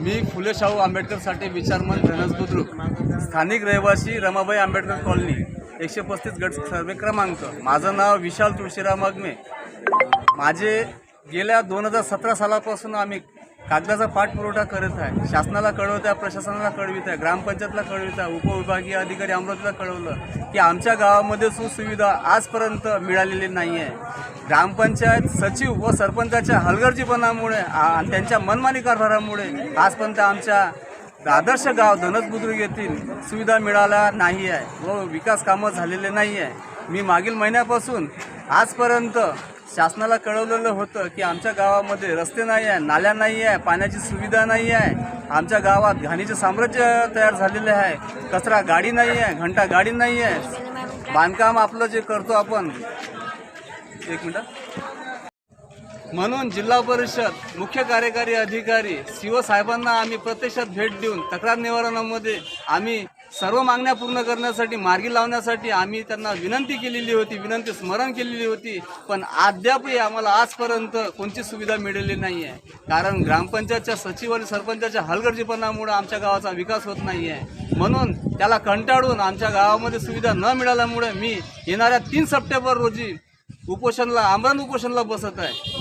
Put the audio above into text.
मी फुले शाहू आंबेडकरसाठी विचारमन धनस बुद्रुक स्थानिक रहिवासी रमाबाई आंबेडकर कॉलनी एकशे पस्तीस गट सर्वे क्रमांक. माझं नाव विशाल तुळशीराम अग्मे माझे गेल्या दोन हजार सतरा सालापासून आम्ही कागदाचा पाठपुरवठा करत आहे. शासनाला कळवत आहे प्रशासनाला कळवित आहे ग्रामपंचायतला कळवित आहे उपविभागीय अधिकारी अमरावतीला कळवलं की आमच्या गावामध्ये सुसुविधा आजपर्यंत मिळालेली नाही आहे ग्रामपंचायत सचिव व सरपंचाच्या हलगर्जीपणामुळे त्यांच्या मनमानी कारभारामुळे आजपर्यंत आमच्या आदर्श गाव धनस बुद्रुक येथील सुविधा मिळाल्या नाही आहे व विकास कामं झालेले नाही आहे मी मागील महिन्यापासून आजपर्यंत शासनाला कळवलेलं होतं की आमच्या गावामध्ये रस्ते नाही आहे नाल्या नाही आहे पाण्याची सुविधा नाही आहे. आमच्या गावात घाणीचे साम्राज्य तयार झालेले आहे. कचरा गाडी नाही आहे घंटा गाडी नाही आहे. बांधकाम आपलं जे करतो आपण. एक मिनटं. म्हणून जिल्हा परिषद मुख्य कार्यकारी अधिकारी शिवसाहेबांना आम्ही प्रत्यक्षात भेट देऊन तक्रार निवारणामध्ये आम्ही सर्व मागण्या पूर्ण करण्यासाठी मार्गी लावण्यासाठी आम्ही त्यांना विनंती केलेली होती विनंती स्मरण केलेली होती. पण अद्यापही आम्हाला आजपर्यंत कोणती सुविधा मिळालेली नाही आहे कारण ग्रामपंचायतच्या सचिव आणि सरपंचाच्या हलगर्जीपणामुळे आमच्या गावाचा विकास होत नाही आहे म्हणून त्याला कंटाळून आमच्या गावामध्ये सुविधा न मिळाल्यामुळे मी येणाऱ्या तीन सप्टेंबर रोजी उपोषणला आमरण उपोषणला बसत आहे.